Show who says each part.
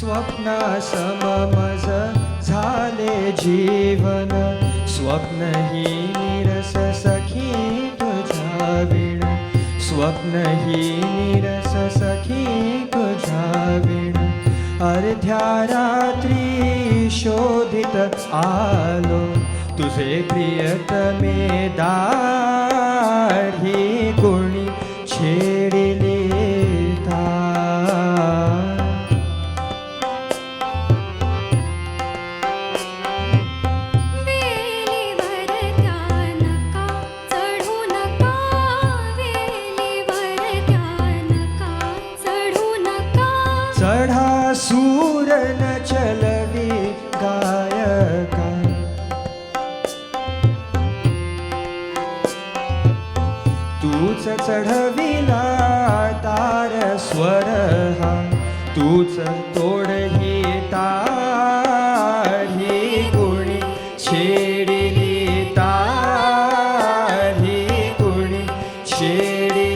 Speaker 1: स्वप्ना सममज झाले जीवन. स्वप्न ही निरस सखी तुझ्या विण. स्वप्न ही निरस सखी तुझ्या विण. अर्ध्या रात्री शोधित आलो. तुझे प्रियतमे दाढी कोणी छेडिले
Speaker 2: ता
Speaker 1: अढा सूर न चलवी गायक. तूच चढविला तार स्वर हा. तूच तोडही तारी गुणी. छेडिली तारी गुणी. छेडी